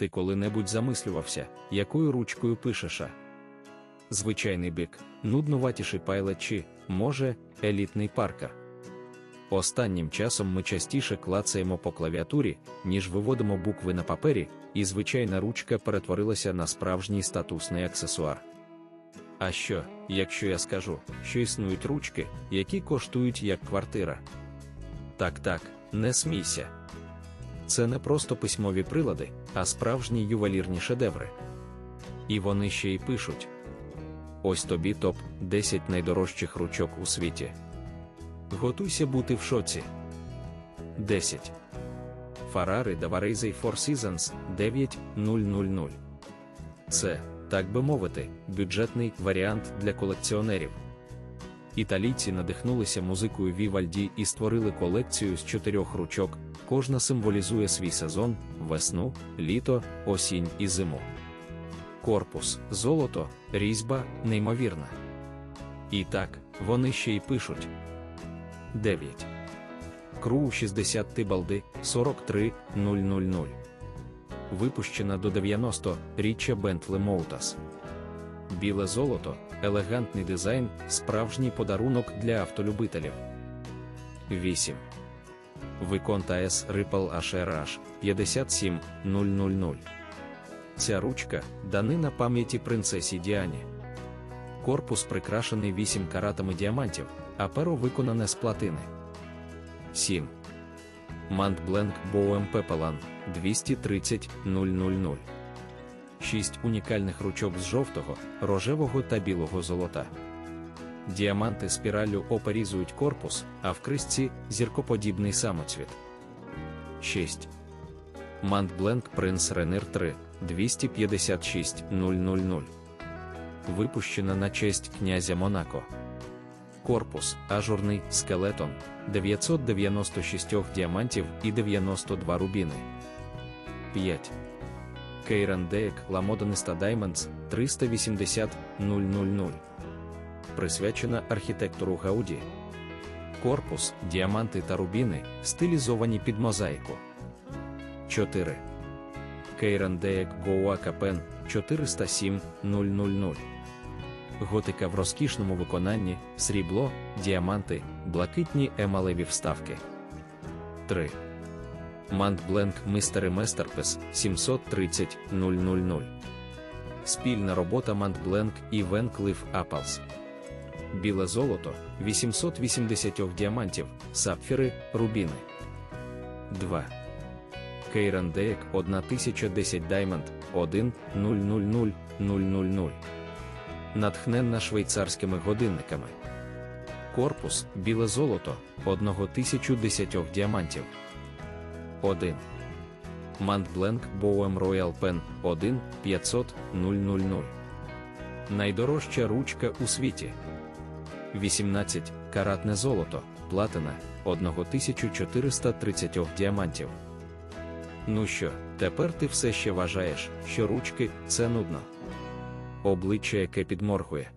Ти коли-небудь замислювався, якою ручкою пишеш? Звичайний бік, нуднуватіший пайлет чи, може, елітний паркер. Останнім часом ми частіше клацаємо по клавіатурі, ніж виводимо букви на папері, і звичайна ручка перетворилася на справжній статусний аксесуар. А що, якщо я скажу, що існують ручки, які коштують як квартира? Так, так, не смійся. Це не просто письмові прилади, а справжні ювелірні шедеври. І вони ще й пишуть: ось тобі топ 10 найдорожчих ручок у світі. Готуйся бути в шоці. 10. Ferrari Davarese Four Seasons 9000. Це, так би мовити, бюджетний варіант для колекціонерів. Італійці надихнулися музикою Вівальді і створили колекцію з чотирьох ручок, кожна символізує свій сезон, весну, літо, осінь і зиму. Корпус, золото, різьба, неймовірна. І так, вони ще й пишуть. 9. Кру 60 Тибалди 43000. Випущена до 90 річчя Bentley Motors. Біле золото, елегантний дизайн, справжній подарунок для автолюбителів. 8. Виконта S Ripple HRH 57000. Ця ручка данина пам'яті принцесі Діані. Корпус прикрашений 8 каратами діамантів, а перо виконане з платини. 7. Montblanc Bohem Pepelan 230 000. 6 унікальних ручок з жовтого, рожевого та білого золота. Діаманти спіраллю оперізують корпус, а в крисці зіркоподібний самоцвіт. 6. Montblanc Prince Rainier 3 256 000. Випущена на честь князя Монако. Корпус ажурний скелетон 996 діамантів і 92 рубіни. 5. Кейран Деек Ламоданиста Diamonds 380 000. Присвячена архітектору Гауді. Корпус, діаманти та рубіни, стилізовані під мозаїку. 4. Кейран Деек Гоуа Капен 407 000. Готика в розкішному виконанні, срібло, діаманти, блакитні емалеві вставки. 3. Мантбленк Мистери Местерпес 730 000. Спільна робота Мантбленк і Венклиф Apples. Біле золото 880 діамантів, сапфіри, рубіни. 2. Кейран Деек 1010 Diamond 1 000 000. Натхненна швейцарськими годинниками. Корпус біле золото 1010 діамантів. 1. Montblanc Bohem Royal Pen 1 500 000. Найдорожча ручка у світі. 18. Каратне золото, платина 1430 діамантів. Ну що, тепер ти все ще вважаєш, що ручки це нудно. Обличчя, яке підморгує.